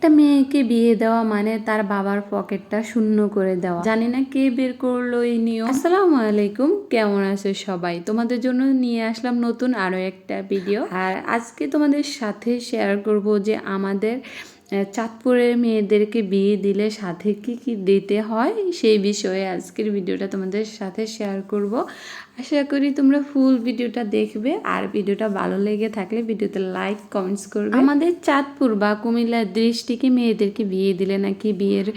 একটা মেয়েকে বিয়ে দেওয়া মানে তার বাবার পকেটটা শূন্য করে দেওয়া। জানি না কে বের করল এই নিয়ম। আসসালামু আলাইকুম, কেমন আছে সবাই? তোমাদের জন্য নিয়ে আসলাম নতুন আরও একটা ভিডিও। আর আজকে তোমাদের সাথে শেয়ার করব যে আমাদের চাঁদপুরের মেয়েদেরকে বিয়ে দিলে সাথে কি কি দিতে হয় সেই বিষয়ে আজকের ভিডিওটা তোমাদের সাথে শেয়ার করব। আশা করি তোমরা ফুল ভিডিওটা দেখবে আর ভিডিওটা ভালো লেগে থাকলে ভিডিওতে লাইক কমেন্টস করবে। আমাদের চাঁদপুর বা কুমিল্লার দৃষ্টিকে মেয়েদেরকে বিয়ে দিলে নাকি বিয়ের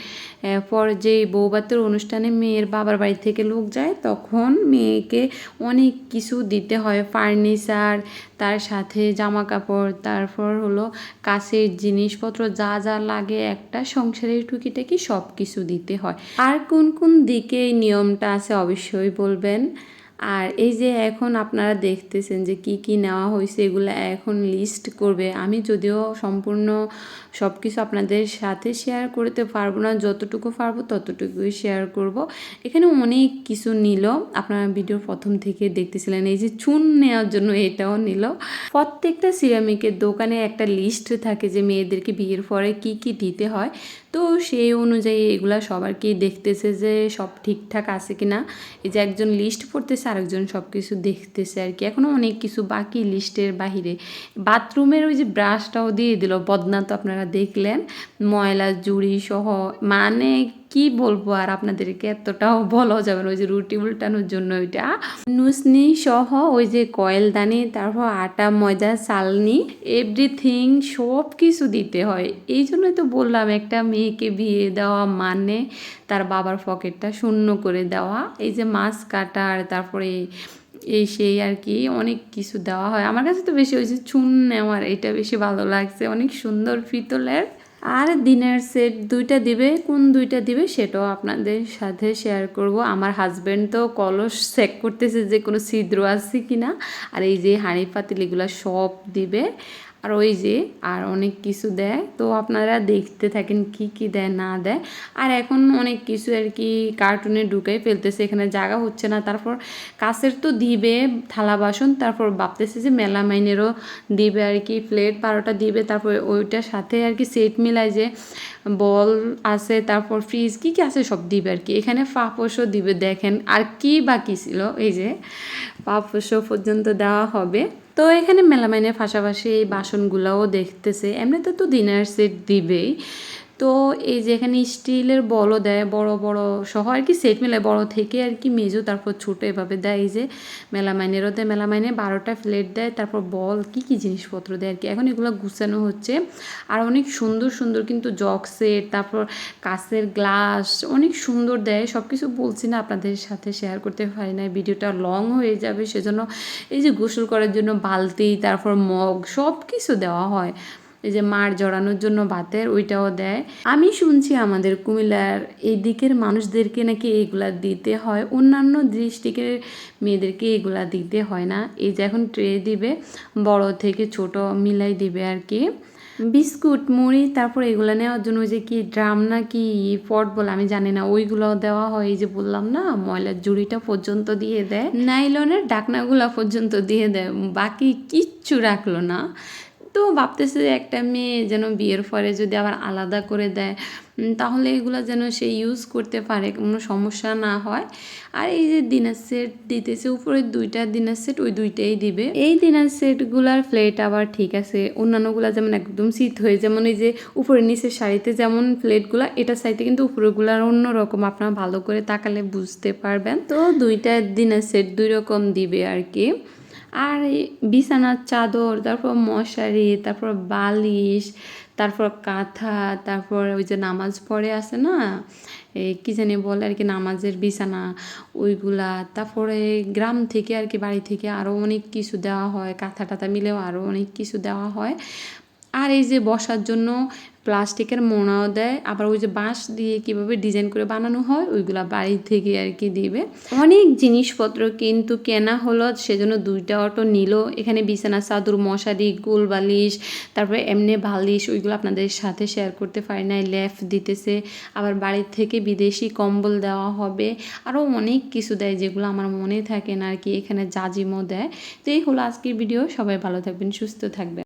পর যে বৌবাতের অনুষ্ঠানে মেয়ের বাবার বাড়ি থেকে লোক যায়, তখন মেয়েকে অনেক কিছু দিতে হয়। ফার্নিচার তার সাথে জামা কাপড় তারপর হলো কাছের জিনিসপত্র, যা যা লাগে একটা সংসারের টুকিটাকি সব কিছু দিতে হয়। আর কোন কোন দিকে এই নিয়মটা আছে অবশ্যই বলবেন। আর এই যে এখন আপনারা দেখতেছেন যে কি কি নেওয়া হয়েছে, এগুলো এখন লিস্ট করবে। আমি যদিও সম্পূর্ণ সব কিছু আপনাদের সাথে শেয়ার করতে পারব না, যতটুকু পারব ততটুকুই শেয়ার করব। এখানে অনেক কিছু নিল, আপনারা ভিডিওর প্রথম থেকে দেখতেছিলেন, এই যে চুন নেওয়ার জন্য এটাও নিল। প্রত্যেকটা সিরামিকের দোকানে একটা লিস্ট থাকে যে মেয়েদেরকে বিয়ের পরে কি কি দিতে হয়। তো সেই অনুযায়ী এগুলা সবারকে দেখতেছে যে সব ঠিকঠাক আছে কি না এই যে একজন লিস্ট পড়তেছে, আরেকজন সব কিছু দেখতেছে আর কি। এখনও অনেক কিছু বাকি লিস্টের বাহিরে। বাথরুমের ওই যে ব্রাশটাও দিয়ে দিল। বদনা তো আপনারা দেখলেন। ময়লা, জুড়ি সহ মানে কি বলব আর আপনাদেরকে এতটাও বলা যাবে না, ওই যে রুটি উল্টানোর জন্য ওইটা। নুসনি সহ ওই যে কয়েলদানি তারপর আটা, ময়দা, চালনি এভরিথিং সব কিছু দিতে হয়। এই জন্যই তো বললাম একটা মেয়েকে বিয়ে দেওয়া মানে তার বাবার পকেটটা শূন্য করে দেওয়া। এই যে মাছ কাটার, তারপরে এই সেই আর কি অনেক কিছু দেওয়া হয়। আমার কাছে তো বেশি ওই যে চুন নেওয়ার, এটা বেশি ভালো লাগছে। অনেক সুন্দর পিতলের আর ডিনার সেট দুইটা দিবে, কোন দুইটা দিবে সেটাও আপনাদের সাথে শেয়ার করব। আমার হাজব্যান্ড তো কলস চেক করতেছে যে কোনো ছিদ্র আছে কি না আর এই যে হাঁড়ি পাতিল এগুলো সব দিবে। আর ওই যে, আর অনেক কিছু দেয়। তো আপনারা দেখতে থাকেন কি কি দেয়, না দেয়। আর এখন অনেক কিছু আর কি কার্টুনে ঢুকাই ফেলতেছে। এখানে জায়গা হচ্ছে না। তারপর কাছের তো দিবে থালা বাসন। তারপর ভাবতেছে যে মেলামাইনেরও দিবে আর কি প্লেট বারোটা দিবে। তারপর ওইটার সাথে আর কি সেট মিলায় যে বল আছে, তারপর ফ্রিজ কি কি আছে সব দিবে আর কি। এখানে পাপোশও দিবে। দেখেন আর কি বাকি ছিল? এই যে পাপোশও পর্যন্ত দেওয়া হবে। তো এখানে মেলামাইনের পাশাপাশি এই বাসনগুলোও দেখতেছে। এমনিতে তো ডিনার সেট দিবেই। তো এই যে এখানে স্টিলের বলও দেয়, বড় বড় সহ, আর কি সেট মেলায়, বড় থেকে আর কি মেজো, তারপর ছোটো এভাবে দেয়। এই যে মেলামাইনেরও দেয়, মেলামাইনে বারোটা প্লেট দেয়, তারপর বল, কি কি জিনিসপত্র দেয় আর কি। এখন এগুলো গুছানো হচ্ছে। আর অনেক সুন্দর সুন্দর কিন্তু জগ সেট তারপর কাঁচের গ্লাস, অনেক সুন্দর দেয়। সব কিছু বলছি না আপনাদের সাথে শেয়ার করতে পারি না ভিডিওটা লং হয়ে যাবে। সেজন্য এই যে গোসল করার জন্য বালতি, তারপর মগ সব কিছু দেওয়া হয়। এই যে মার জড়ানোর জন্য ভাতের, ওইটাও দেয়। আমি শুনছি আমাদের কুমিল্লার এই দিকের মানুষদেরকে নাকি এগুলা দিতে হয়। অন্যান্য দৃষ্টিকের মেয়েদেরকে এগুলা দিতে হয় না। এই যে এখন ট্রে দিবে, বড় থেকে ছোট মিলাই দিবে আর কি। বিস্কুট, মুড়ি, তারপর এগুলো নেওয়ার জন্য ওই যে কি ড্রাম না কি পট বলে আমি জানি না ওইগুলো দেওয়া হয়। এই যে বললাম না, ময়লার জুড়িটা পর্যন্ত দিয়ে দেয়, নাইলনের ডাকনাগুলা পর্যন্ত দিয়ে দেয়। বাকি কিচ্ছু রাখল না। তো ভাবতেছে যে একটা মেয়ে যেন বিয়ের পরে যদি আবার আলাদা করে দেয়। তাহলে এগুলো যেন সে ইউজ করতে পারে, কোনো সমস্যা না হয়। আর এই যে ডিনার সেট দিতেছে উপরে দুইটা ডিনার সেট ওই দুইটাই দিবে। এই ডিনার সেটগুলার প্লেট আবার ঠিক আছে অন্যান্যগুলো যেমন একদম শীত হয়ে, যেমন এই যে উপরে নিচের শাড়িতে যেমন প্লেটগুলো এটা সাইডে কিন্তু উপরেগুলার অন্য রকম, আপনারা ভালো করে তাকালে বুঝতে পারবেন। তো দুইটা ডিনার সেট দুই রকম দিবে আর কি। আর বিছানার চাদর, তারপর মশারি, তারপর বালিশ, তারপর কাঁথা, তারপর ওই যে নামাজ পড়ে আছে না, এই কী জানি বলে আর কি নামাজের বিছানা, ওইগুলা। তারপরে গ্রাম থেকে আর কি বাড়ি থেকে আরও অনেক কিছু দেওয়া হয়, কাঁথা টাথা মিলেও আরও অনেক কিছু দেওয়া হয়। আর এই যে বসার জন্য প্লাস্টিকের মোড়াও দেয়, আবার ওই যে বাঁশ দিয়ে কীভাবে ডিজাইন করে বানানো হয়, ওইগুলা বাড়ি থেকে আর কি দিবে। অনেক জিনিসপত্র কিন্তু কেনা হলো, সেজন্য দুইটা অটো নিল। এখানে বিছানা, চাদর, মশারি, গোল বালিশ, তারপরে এমনি বালিশ, ওইগুলো আপনাদের সাথে শেয়ার করতে পারি নাই ল্যাফ দিতেছে। আবার বাড়ির থেকে বিদেশি কম্বল দেওয়া হবে। আরও অনেক কিছু দেয় যেগুলো আমার মনে থাকে না আর কি, এখানে জাজিমও দেয়। তো এই হলো আজকের ভিডিও সবাই ভালো থাকবেন, সুস্থ থাকবেন।